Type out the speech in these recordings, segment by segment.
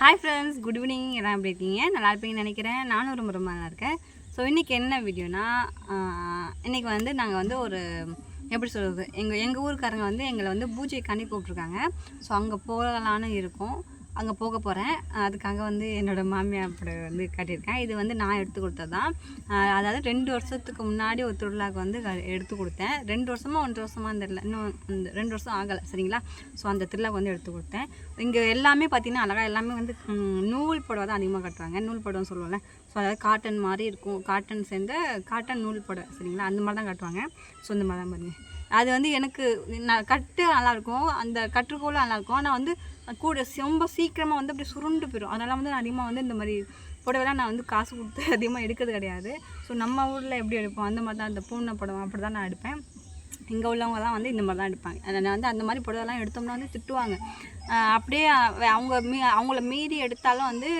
Hi friends good evening எல்லாம் எப்படி இருக்கீங்க? நல்லா இருப்பீங்கன்னு நினைக்கிறேன். நானும் ரொம்ப ரொம்ப நல்லா இருக்கேன். ஸோ இன்றைக்கி என்ன வீடியோனா இன்றைக்கி வந்து நாங்கள் வந்து ஒரு எப்படி சொல்கிறது எங்கள் எங்கள் ஊருக்காரங்க வந்து எங்களை வந்து பூஜைக்காண்டி கூப்பிட்ருக்காங்க ஸோ அங்கே போகலான்னு இருக்கோம். அங்கே போக போகிறேன் அதுக்காக வந்து என்னோடய மாமியார் அப்படி வந்து கட்டியிருக்கேன் இது வந்து நான் எடுத்து கொடுத்தது தான் அதாவது ரெண்டு வருஷத்துக்கு முன்னாடி ஒரு திருவிழாவுக்கு வந்து க- எடுத்து கொடுத்தேன். ரெண்டு வருஷமாக ஒன்றரை வருஷமாக தெரியல இன்னும் இந்த ரெண்டு வருஷம் ஆகலை சரிங்களா? ஸோ அந்த திருவிழாவுக்கு வந்து எடுத்து கொடுத்தேன். இங்கே எல்லாமே பார்த்திங்கன்னா அழகாக எல்லாமே வந்து நூல் புடவை தான் அதிகமாக கட்டுறாங்க. நூல் புடவைன்னு சொல்லுவோம்ல. ஸோ அதாவது காட்டன் மாதிரி இருக்கும். காட்டன் சேர்ந்த காட்டன் நூல் புடவை சரிங்களா? அந்த மாதிரி தான் கட்டுவாங்க. ஸோ இந்த மாதிரி தான் பாருங்கள் அது வந்து எனக்கு நான் கட்டு நல்லாயிருக்கும். அந்த கட்டுக்கோலும் நல்லாயிருக்கும். ஆனால் வந்து கூட ரொம்ப சீக்கிரமாக வந்து அப்படி சுருண்டு போயிடும் அதனால் வந்து நான் அதிகமாக வந்து இந்த மாதிரி புடவைலாம் நான் வந்து காசு கொடுத்து அதிகமாக எடுக்கிறது கிடையாது. ஸோ நம்ம ஊரில் எப்படி எடுப்போம்? அந்த மாதிரி தான் அந்த பூனை புடவை அப்படி தான் நான் எடுப்பேன். இங்கே உள்ளவங்க தான் வந்து இந்த மாதிரி தான் எடுப்பாங்க. அதனால் வந்து அந்த மாதிரி புடவைலாம் எடுத்தோம்னா வந்து திட்டுவாங்க. அப்படியே அவங்க மீ அவங்கள மீறி எடுத்தாலும் வந்து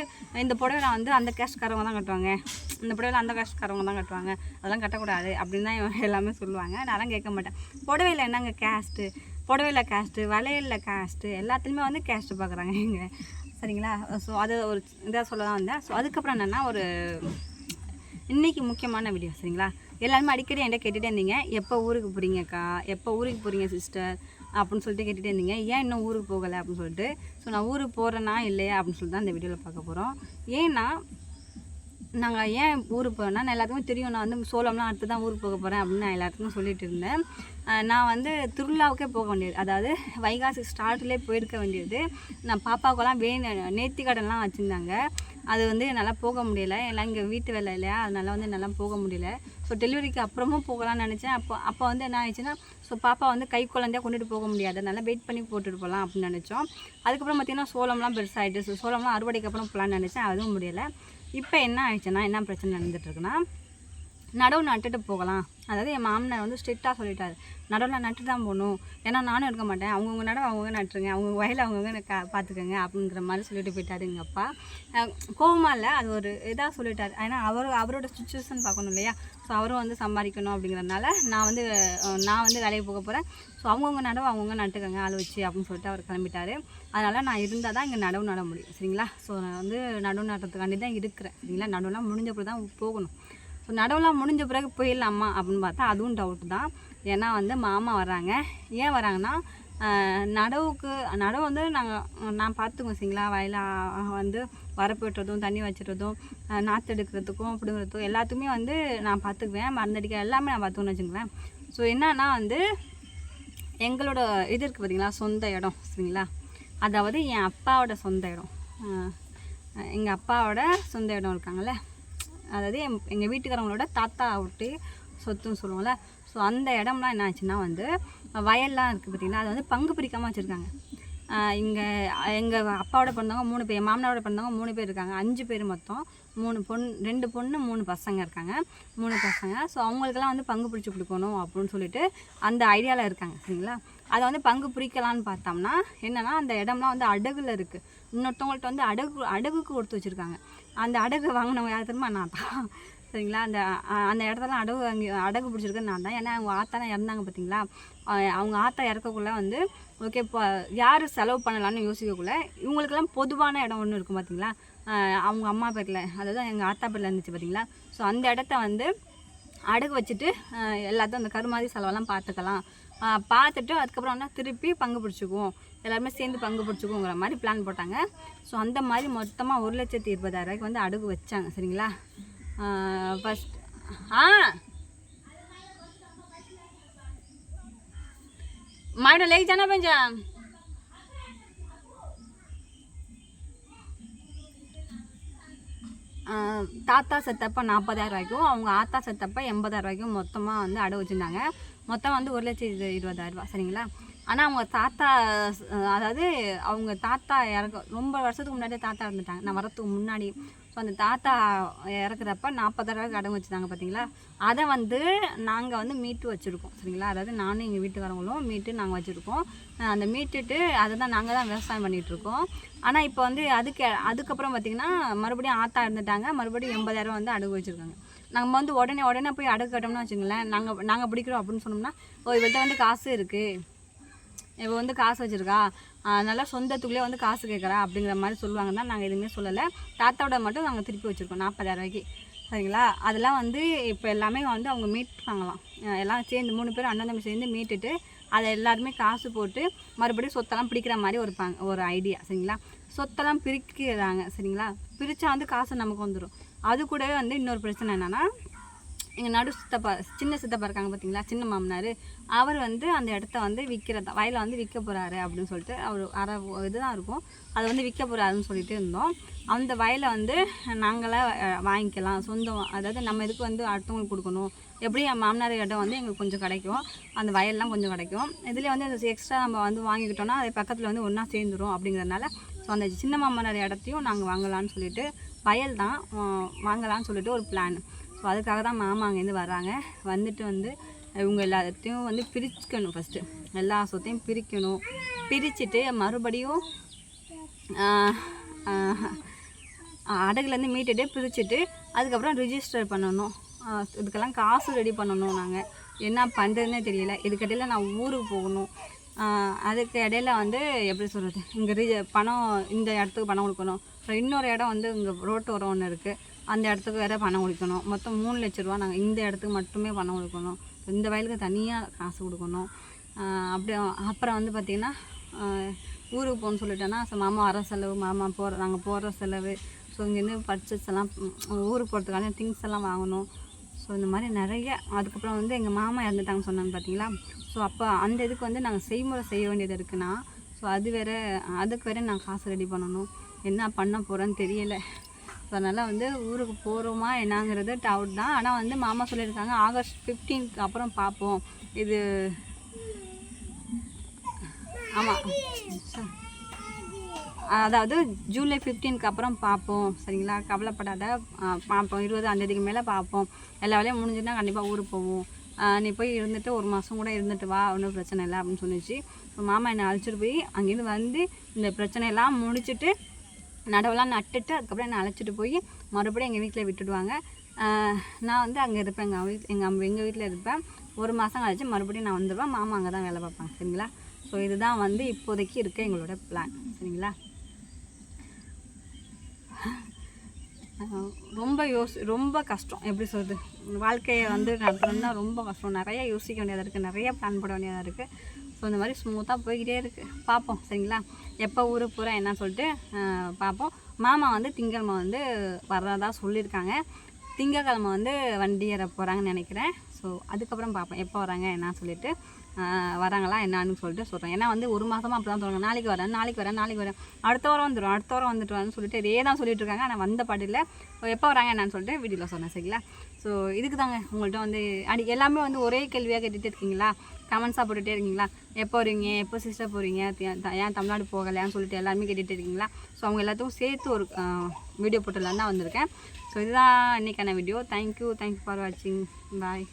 இந்த புடவைல வந்து அந்த கேஷ்காரவங்க தான் கட்டுவாங்க. இந்த புடவையில் அந்த கேஷ்காரவங்க தான் கட்டுவாங்க. அதெல்லாம் கட்டக்கூடாது அப்படின்னு தான் இவங்க எல்லாமே சொல்லுவாங்க. நான்லாம் கேட்க மாட்டேன். புடவையில் என்னங்க கேஸ்ட்டு புடவையில கேஸ்ட்டு வளையலில் கேஸ்ட்டு எல்லாத்துலேயுமே வந்து கேஸ்ட்டு பார்க்குறாங்க இங்கே சரிங்களா? ஸோ அது ஒரு இதாக சொல்ல தான் வந்தேன். ஸோ அதுக்கப்புறம் என்னென்னா ஒரு இன்றைக்கி முக்கியமான வீடியோ சரிங்களா? எல்லாருமே அடிக்கடி என்கிட்ட கேட்டுகிட்டே இருந்தீங்க. எப்போ ஊருக்கு போகிறீங்கக்கா எப்போ ஊருக்கு போகிறீங்க சிஸ்டர் அப்படின்னு சொல்லிட்டு கேட்டுகிட்டே இருந்தீங்க. ஏன் இன்னும் ஊருக்கு போகலை அப்படின்னு சொல்லிட்டு. ஸோ நான் ஊருக்கு போகிறேன்னா இல்லையா அப்படின்னு சொல்லிட்டு தான் இந்த வீடியோவில் பார்க்க போகிறோம் ஏன்னா நாங்கள் ஏன் ஊருக்கு போகிறோன்னா நான் எல்லாத்துக்கும் தெரியும். நான் வந்து சோளம்லாம் அடுத்து தான் ஊருக்கு போக போகிறேன் அப்படின்னு நான் எல்லாத்துக்கும் சொல்லிட்டு இருந்தேன். நான் வந்து திருவிழாவுக்கே போக வேண்டியது. அதாவது வைகாசி ஸ்டார்ட்லேயே போயிருக்க வேண்டியது. நான் பாப்பாவுக்கெல்லாம் வே நேர்த்தி கடன்லாம் வச்சுருந்தாங்க. அது வந்து என்னால் போக முடியல. எல்லாம் இங்கே வீட்டு வேலை இல்லையா? அதனால வந்து என்னால் போக முடியல. ஸோ டெலிவரிக்கு அப்புறமும் போகலாம்னு நினச்சேன். அப்போ அப்போ வந்து என்ன ஆயிடுச்சுன்னா ஸோ பாப்பா வந்து கை குழந்தையா கொண்டுட்டு போக முடியாது. அதனால வெயிட் பண்ணி போட்டுட்டு போகலாம் அப்படின்னு நினச்சோம். அதுக்கப்புறம் பார்த்திங்கன்னா சோளம்லாம் பெருசாகிட்டு ஸோ சோளம்லாம் அறுவடைக்கு அப்புறம் போகலான்னு நினச்சேன். அதுவும் முடியலை. இப்போ என்ன ஆயிடுச்சுன்னா என்ன பிரச்சனை நடந்துட்டு இருக்குன்னா நடவு நட்டுட்டு போகலாம். அதாவது என் மாமனார் வந்து ஸ்ட்ரிக்டாக சொல்லிட்டார். நடவில் நட்டு தான் போகணும். ஏன்னா நானும் இருக்க மாட்டேன். அவங்கவுங்க நடவு அவங்கவுங்க நட்டுருங்க. அவங்க வயலில் அவங்கவுங்க க பார்த்துக்கோங்க அப்படிங்கிற மாதிரி சொல்லிட்டு போயிட்டாரு எங்கள் அப்பா. அஹ் இல்லை. அது ஒரு இதாக சொல்லிட்டார். ஏன்னா அவர் அவரோட சுச்சுவேஷன் பார்க்கணும் இல்லையா? ஸோ அவரும் வந்து சம்பாதிக்கணும் அப்படிங்கிறதுனால நான் வந்து நான் வந்து வேலைக்கு போக போகிறேன் ஸோ அவங்கவுங்க நடவு அவங்கவுங்க நட்டுக்கோங்க ஆள் வச்சு அப்படின்னு சொல்லிட்டு அவர் கிளம்பிட்டார். அதனால் நான் இருந்தால் தான் இங்கே நடவு நட முடியும். சரிங்களா? ஸோ நான் வந்து நடவு நடுறதுக்காண்டி தான் இருக்கிறேன். சரிங்களா? நடவுலாம் முடிஞ்சப்படி தான் போகணும். ஸோ நடவுலாம் முடிஞ்ச பிறகு போயிடலாமா அப்படின்னு பார்த்தா அதுவும் டவுட் தான். ஏன்னா வந்து மாமா வராங்க ஏன் வராங்கன்னா நடவுக்கு நடவு வந்து நாங்கள் நான் பார்த்துக்குவோம் சரிங்களா? வயல வந்து வரப்பு வெட்டுறதும் தண்ணி வச்சுறதும் நாற்று எடுக்கிறதுக்கும் பிடுங்கிறதுக்கும் எல்லாத்துக்குமே வந்து நான் பார்த்துக்குவேன். மருந்தடிக்க எல்லாமே நான் பார்த்துக்கணும்னு வச்சுங்களேன் ஸோ என்னன்னா வந்து எங்களோட இது இருக்குது பார்த்தீங்களா சொந்த இடம் சரிங்களா? அதாவது என் அப்பாவோட சொந்த இடம். எங்கள் அப்பாவோட சொந்த இடம் இருக்காங்கல்ல? அதாவது என் எங்கள் வீட்டுக்காரங்களோட தாத்தா விட்டு சொத்துன்னு சொல்லுவோம்ல. ஸோ அந்த இடம்லாம் என்ன ஆச்சுன்னா வந்து வயல்லாம் இருக்குது பார்த்தீங்கன்னா அது வந்து பங்கு பிரிக்காமல் வச்சுருக்காங்க. இங்கே எங்கள் அப்பாவோட பிறந்தவங்க மூணு பேர் மாமனாரோட பிறந்தவங்க மூணு பேர் இருக்காங்க. அஞ்சு பேர் மொத்தம். மூணு பொண்ணு ரெண்டு பொண்ணு மூணு பசங்க இருக்காங்க. மூணு பசங்க. ஸோ அவங்களுக்கெல்லாம் வந்து பங்கு பிடிச்சி கொடுக்கணும் அப்படின்னு சொல்லிட்டு அந்த ஐடியாவில் இருக்காங்க. சரிங்களா? அதை வந்து பங்கு பிரிக்கலான்னு பார்த்தோம்னா என்னன்னா அந்த இடம்லாம் வந்து அடகுல இருக்குது இன்னொருத்தவங்கள்ட்ட வந்து அடகு அடகுக்கு கொடுத்து வச்சுருக்காங்க. அந்த அடகு வாங்கினவங்க யார் தெரியுமா? நான் தான். சரிங்களா? அந்த அந்த இடத்தெல்லாம் அடகு அங்கே அடகு பிடிச்சிருக்கேன் நான் தான். ஏன்னா அவங்க ஆத்தாலாம் இறந்தாங்க பார்த்தீங்களா அவங்க ஆத்தா இறக்கக்குள்ள வந்து ஓகே இப்போ யார் செலவு பண்ணலான்னு யோசிக்கக்குள்ள இவங்களுக்கெல்லாம் பொதுவான இடம் ஒன்று இருக்கும் பார்த்தீங்களா அவங்க அம்மா பேரில் அதாவது எங்கள் ஆத்தா பேரில் இருந்துச்சு பார்த்தீங்களா ஸோ அந்த இடத்த வந்து அடகு வச்சுட்டு எல்லாத்தையும் அந்த கருமாதி செலவெல்லாம் பார்த்துக்கலாம் பார்த்துட்டு அதுக்கப்புறம் என்ன திருப்பி பங்கு பிடிச்சிக்குவோம். எல்லாருமே சேர்ந்து பங்கு பிடிச்சிக்குவோங்கிற மாதிரி பிளான் போட்டாங்க. ஸோ அந்த மாதிரி மொத்தமாக ஒரு லட்சத்தி இருபதாயிரம் ரூபாய்க்கு வந்து அடகு வச்சாங்க சரிங்களா? ஃபஸ்ட் ஆ मैडम लेके जाना पंजा தாத்தா செத்தப்ப நாற்பதாயிரம் ரூபாய்க்கும் அவங்க ஆத்தா செத்தப்ப எண்பதாயிரம் ரூபாய்க்கும் மொத்தமாக வந்து அடை வச்சுருந்தாங்க மொத்தம் வந்து ஒரு லட்சம் இரு இருபதாயிரம் ரூபா சரிங்களா ஆனால் அவங்க தாத்தா அஹ், அதாவது அவங்க தாத்தா இறக்க ரொம்ப வருஷத்துக்கு முன்னாடியே தாத்தா இறந்துட்டாங்க நான் வரத்துக்கு முன்னாடி இப்போ அந்த தாத்தா இறக்குறப்ப நாற்பதாயிரம் தடவை கடன் வச்சுருந்தாங்க பார்த்தீங்களா அதை வந்து நாங்கள் வந்து மீட்டு வச்சுருக்கோம். சரிங்களா? அதாவது நானும் எங்கள் வீட்டுக்காரங்களும் மீட்டு நாங்கள் வச்சுருக்கோம். அந்த மீட்டுட்டு அதை தான் நாங்கள் தான் விவசாயம் பண்ணிகிட்ருக்கோம் ஆனால் இப்போ வந்து அதுக்கு அதுக்கப்புறம் பார்த்திங்கன்னா மறுபடியும் ஆத்தா இருந்துட்டாங்க மறுபடியும் எண்பதாயிரம் வந்து அடகு வச்சுருக்காங்க. நம்ம வந்து உடனே உடனே போய் அடகு கட்டோம்னா வச்சுங்களேன் நாங்கள் நாங்கள் பிடிக்கிறோம் அப்படின்னு சொன்னோம்னா ஓ இவள்கிட்ட வந்து காசு இருக்குது இவள் வந்து காசு வச்சுருக்கா? அதனால் சொந்தத்துக்குள்ளே வந்து காசு கேட்குறா அப்படிங்கிற மாதிரி சொல்லுவாங்க தான் நாங்கள் எதுவுமே சொல்லலை. தாத்தாவோட மட்டும் நாங்கள் திருப்பி வச்சுருக்கோம் நாற்பதாயிரம் ரூபாய்க்கு. சரிங்களா? அதெல்லாம் வந்து இப்போ எல்லாமே வந்து அவங்க மீட் எல்லாம் சேர்ந்து மூணு பேரும் அண்ணன் தம்பி சேர்ந்து மீட்டுட்டு அதை எல்லாருமே காசு போட்டு மறுபடியும் சொத்தெல்லாம் பிடிக்கிற மாதிரி ஒரு பாங்க ஒரு ஐடியா சரிங்களா? சொத்தெல்லாம் பிரிக்கிறாங்க சரிங்களா? பிரித்தா வந்து காசு நமக்கு வந்துடும் அது கூடவே வந்து இன்னொரு பிரச்சனை என்னென்னா எங்கள் நடு சித்தப்பா சின்ன சித்தப்பா இருக்காங்க பார்த்தீங்களா சின்ன மாமனார். அவர் வந்து அந்த இடத்த வந்து விற்கிறத வயலை வந்து விற்க போகிறாரு அப்படின்னு சொல்லிட்டு அவர் அரை இதுதான் இருக்கும். அதை வந்து விற்க போகிறாருன்னு சொல்லிட்டு இருந்தோம். அந்த வயலை வந்து நாங்களே வாங்கிக்கலாம். சொந்தம் அதாவது நம்ம இதுக்கு வந்து அடுத்தவங்களுக்கு கொடுக்கணும்? எப்படியும் என் மாமனார் இடம் வந்து எங்களுக்கு கொஞ்சம் கிடைக்கும்? அந்த வயல்லாம் கொஞ்சம் கிடைக்கும். இதில் வந்து அந்த எக்ஸ்ட்ரா நம்ம வந்து வாங்கிக்கிட்டோம்னா அது பக்கத்தில் வந்து ஒன்றா சேர்ந்துரும் அப்படிங்கிறதுனால ஸோ அந்த சின்ன மாமனார் இடத்தையும் நாங்கள் வாங்கலாம்னு சொல்லிட்டு வயல் தான் வாங்கலாம்னு சொல்லிட்டு ஒரு பிளான் ஸோ அதுக்காக தான் மாமா அங்கேருந்து வராங்க. வந்துட்டு வந்து இவங்க எல்லாத்தையும் வந்து பிரிச்சுக்கணும் ஃபஸ்ட்டு எல்லா சொத்தையும் பிரிக்கணும். பிரிச்சுட்டு மறுபடியும் அடகுலேருந்து மீட்டுட்டு பிரிச்சுட்டு அதுக்கப்புறம் ரிஜிஸ்டர் பண்ணணும். இதுக்கெல்லாம் காசு ரெடி பண்ணணும் நாங்கள் என்ன பண்ணுறதுனே தெரியல. இதுக்கடையில் நான் ஊருக்கு போகணும். அதுக்கு இடையில வந்து எப்படி சொல்கிறது இங்கே ரி பணம் இந்த இடத்துக்கு பணம் கொடுக்கணும். அப்புறம் இன்னொரு இடம் வந்து இங்கே ரோட்டு ஓரம் ஒன்று இருக்குது அந்த இடத்துக்கு வேறு பணம் கொடுக்கணும் மொத்தம் மூணு லட்ச ரூபா நாங்கள் இந்த இடத்துக்கு மட்டுமே பணம் கொடுக்கணும் இந்த வயலுக்கு தனியாக காசு கொடுக்கணும். அப்படி அப்புறம் வந்து பார்த்திங்கன்னா ஊருக்கு போகணும்னு சொல்லிட்டேன்னா மாமா வர செலவு மாமா போகிற நாங்கள் போகிற செலவு. ஸோ இங்கேருந்து பர்ச்சேஸ் எல்லாம் ஊருக்கு போகிறதுக்கான திங்ஸ் எல்லாம் வாங்கணும். ஸோ இந்த மாதிரி நிறைய அதுக்கப்புறம் வந்து எங்கள் மாமா இறந்துட்டாங்கன்னு சொன்னாங்க பார்த்தீங்களா ஸோ அப்போ அந்த இதுக்கு வந்து நாங்கள் செய்முறை செய்ய வேண்டியது இருக்குன்னா ஸோ அது வேறு அதுக்கு வேறு நான் காசு ரெடி பண்ணணும். என்ன பண்ண போகிறேன்னு தெரியலை. அதனால் வந்து ஊருக்கு போகிறோமா என்னங்கிறது டவுட் தான். ஆனால் வந்து மாமா சொல்லியிருக்காங்க ஆகஸ்ட் ஃபிஃப்டீன்க்கு அப்புறம் பார்ப்போம் இது ஆமாம் அதாவது ஜூலை ஃபிஃப்டீனுக்கு அப்புறம் பார்ப்போம் சரிங்களா? கவலைப்படாத. பார்ப்போம் இருபதாம் தேதிக்கு மேலே பார்ப்போம் எல்லா வேலையும் முடிஞ்சுன்னா கண்டிப்பாக ஊருக்கு போவோம். நீ போய் இருந்துட்டு ஒரு மாதம் கூட இருந்துட்டு வா. ஒன்றும் பிரச்சனை இல்லை அப்படின்னு சொன்னிச்சு இப்போ மாமா என்னை அழைச்சிட்டு போய் அங்கேருந்து வந்து இந்த பிரச்சனையெல்லாம் முடிச்சுட்டு நடவெல்லாம் நட்டுட்டு அதுக்கப்புறம் என்னை அழைச்சிட்டு போய் மறுபடியும் எங்கள் வீட்டில் விட்டுடுவாங்க. நான் வந்து அங்கே இருப்பேன் எங்கள் வீட் எங்கள் அம்மா எங்கள் வீட்டில் இருப்பேன். ஒரு மாதம் கழிச்சு மறுபடியும் நான் வந்துடுவேன் மாமா அங்கே தான் வேலை பார்ப்பாங்க. சரிங்களா? ஸோ இதுதான் வந்து இப்போதைக்கு இருக்க எங்களோட பிளான் சரிங்களா? ரொம்ப யோசி ரொம்ப கஷ்டம். எப்படி சொல்கிறது வாழ்க்கையை வந்து நடத்தணும்னா ரொம்ப கஷ்டம். நிறைய யோசிக்க வேண்டியதாக இருக்குது நிறைய பிளான் போட வேண்டியதாக இருக்குது ஸோ இந்த மாதிரி ஸ்மூத்தாக போய்கிட்டே இருக்குது பார்ப்போம். சரிங்களா? எப்போ ஊருக்கு பூரா என்ன சொல்லிட்டு பார்ப்போம். மாமா வந்து திங்கக்கிழமை வந்து வர்றதா சொல்லியிருக்காங்க. திங்கக்கிழமை வந்து வண்டி ஏற போகிறாங்கன்னு நினைக்கிறேன். ஸோ அதுக்கப்புறம் பார்ப்போம். எப்போ வராங்க என்ன சொல்லிட்டு வராங்களா என்னன்னு சொல்லிட்டு சொல்கிறேன் ஏன்னா வந்து ஒரு மாதமாக அப்படி தான் சொல்லுவாங்க நாளைக்கு வரேன் நாளைக்கு வரேன் நாளைக்கு வரேன். அடுத்த வாரம் வந்துடும் அடுத்த வாரம் வந்துட்டு வரேன்னு சொல்லிட்டு இதே தான் சொல்லிட்டு இருக்காங்க. ஆனால் வந்த பாட்டில் எப்போ வராங்க என்னன்னு சொல்லிட்டு வீடியோவில் சொன்னேன் சரிங்களா? ஸோ இதுக்கு தாங்க உங்கள்கிட்ட வந்து அடி எல்லாமே வந்து ஒரே கேள்வியாக கேட்டுகிட்டே இருக்கீங்களா? கமெண்ட்ஸாக போட்டுகிட்டே இருக்கீங்களா? எப்போ வருவீங்க? எப்போ சிஸ்டர் போகிறீங்க ஏன் தமிழ்நாடு போகலையான்னு சொல்லிட்டு எல்லாருமே கேட்டுகிட்டே இருக்கீங்களா? ஸோ அவங்க எல்லாத்துக்கும் சேர்த்து ஒரு வீடியோ போட்டுலாம் தான் வந்திருக்கேன். ஸோ இதுதான் இன்றைக்கான வீடியோ தேங்க்யூ தேங்க்யூ ஃபார் வாட்சிங் பாய்